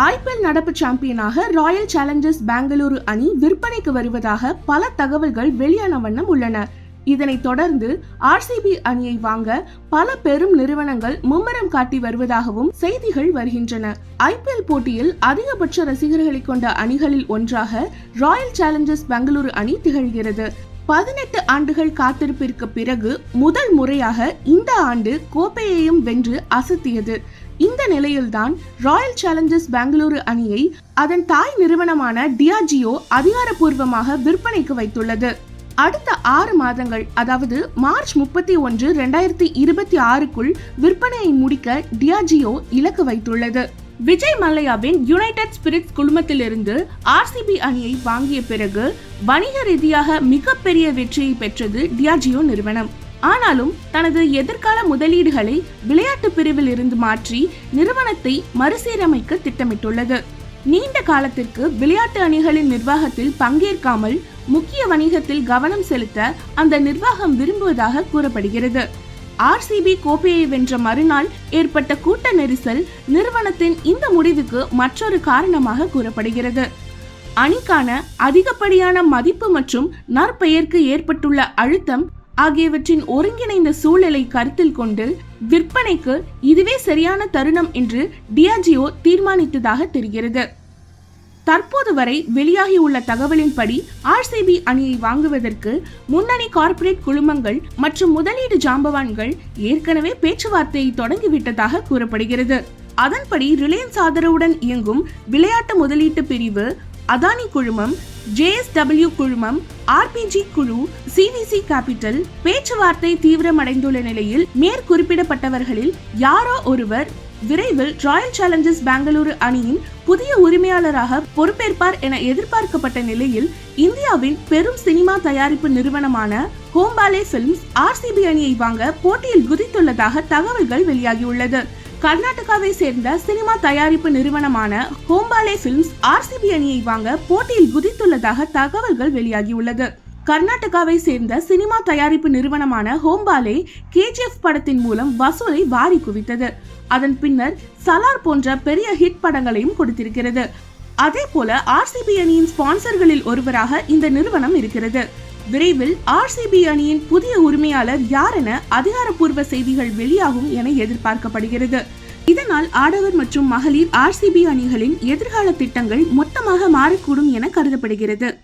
IPL நடப்பு சாம்பியனாக Royal Challengers Bengaluru அணி விற்பனைக்கு வருவதாக பல தகவல்கள் வெளியான வண்ணம் உள்ளன. இதனைத் தொடர்ந்து ஆர்சிபி அணியை வாங்க பல பெரும் நிறுவனங்கள் மும்முரம் காட்டி வருவதாகவும் செய்திகள் வருகின்றன. ஐபிஎல் போட்டியில் அதிகபட்ச ரசிகர்களை கொண்ட அணிகளில் ஒன்றாக ராயல் சேலஞ்சர்ஸ் பெங்களூரு அணி திகழ்கிறது. பதினெட்டு ஆண்டுகள் காத்திருப்பிற்கு பிறகு முதல் முறையாக இந்த ஆண்டு கோப்பையையும் வென்று அசத்தியது. இந்த நிலையில்தான் ராயல் சேலஞ்சர்ஸ் பெங்களூரு அணியை அதன் தாய் நிறுவனமான டியாஜியோ அதிகாரப்பூர்வமாக விற்பனைக்கு வைத்துள்ளது. அடுத்த ஆறு மாதங்கள் அதாவது மார்ச் முப்பத்தி ஒன்று ரெண்டாயிரத்தி இருபத்தி ஆறுக்குள் விற்பனையை முடிக்க டியாஜியோ இலக்கு வைத்துள்ளது. விஜய் மல்லையாவின் யுனைடெட் ஸ்பிரிட்ஸ் குழுமத்திலிருந்து ஆர்சிபி அணியை வாங்கிய பிறகு வணிக ரீதியாக மிகப்பெரிய வெற்றியை பெற்றது டியாஜியோ நிறுவனம். ஆனாலும் தனது எதிர்கால முதலீடுகளை விளையாட்டு பிரிவில் இருந்து மாற்றி நிறுவனத்தை மறுசீரமைக்க திட்டமிட்டுள்ளது. நீண்ட காலத்திற்கு விளையாட்டு அணிகளின் நிர்வாகத்தில் பங்கேற்காமல் முக்கிய வணிகத்தில் கவனம் செலுத்த அந்த நிர்வாகம் விரும்புவதாக கூறப்படுகிறது. ஆர்சிபி கோப்பையை வென்ற மறுநாள் ஏற்பட்ட கூட்ட நெரிசல் நிறுவனத்தின் இந்த முடிவுக்கு மற்றொரு காரணமாக கூறப்படுகிறது. அணிக்கான அதிகப்படியான மதிப்பு மற்றும் நற்பெயருக்கு ஏற்பட்டுள்ள அழுத்தம் ஆகியவற்றின் ஒருங்கிணைந்த சூழலை கருத்தில் கொண்டு விற்பனைக்கு இதுவே சரியான தருணம் என்று டியாஜியோ தீர்மானித்ததாக தெரிகிறது. தற்போது வரை வெளியாகியுள்ள தகவலின்படி ஆர்சிபி அணியை வாங்குவதற்கு முன்னணி கார்ப்பரேட் குழுமங்கள் மற்றும் முதலீடு ஜாம்பவான்கள் ஏற்கனவே பேச்சுவார்த்தையை தொடங்கிவிட்டதாக கூறப்படுகிறது. அதன்படி ரிலையன்ஸ் ஆதரவுடன் இயங்கும் விளையாட்டு முதலீட்டு பிரிவு அதானி குழுமம் ஜேஎஸ்டபிள்யூ குழுமம் ஆர்பிஜி குழு சிவிசி கேபிட்டல் பேச்சுவார்த்தை தீவிரமடைந்துள்ள நிலையில் மேற்குறிப்பிடப்பட்டவர்களில் யாரோ ஒருவர் விரைவில் ராயல் சேலஞ்சர்ஸ் பெங்களூரு அணியின் புதிய உரிமையாளராக பொறுப்பேற்பார் என எதிர்பார்க்கப்பட்ட நிலையில் இந்தியாவின் பெரும் சினிமா தயாரிப்பு நிறுவனமான ஹோம்பாலே பிலிம்ஸ் ஆர்சிபி அணியை வாங்க போட்டியில் குதித்துள்ளதாக தகவல்கள் வெளியாகியுள்ளது. கர்நாடகாவை சேர்ந்த சினிமா தயாரிப்பு நிறுவனமான ஹோம்பாலே பிலிம்ஸ் ஆர்சிபி அணியை வாங்க போட்டியில் குதித்துள்ளதாக தகவல்கள் வெளியாகியுள்ளது. கர்நாடகாவை சேர்ந்த சினிமா தயாரிப்பு நிறுவனமான ஹோம்பாலே கேஜிஎஃப் படத்தின் மூலம் வசூலை வாரி குவித்தது. அதன் பின்னர் சலார் போன்ற பெரிய ஹிட் படங்களையும் கொடுத்திருக்கிறது. அதே போல ஆர்சிபி அணியின் ஸ்பான்சர்களில் ஒருவராக இந்த நிறுவனம் இருக்கிறது. விரைவில் ஆர்சிபி அணியின் புதிய உரிமையாளர் யார் என அதிகாரப்பூர்வ செய்திகள் வெளியாகும் என எதிர்பார்க்கப்படுகிறது. இதனால் ஆடவர் மற்றும் மகளிர் ஆர்சிபி அணிகளின் எதிர்கால திட்டங்கள் மொத்தமாக மாறக்கூடும் என கருதப்படுகிறது.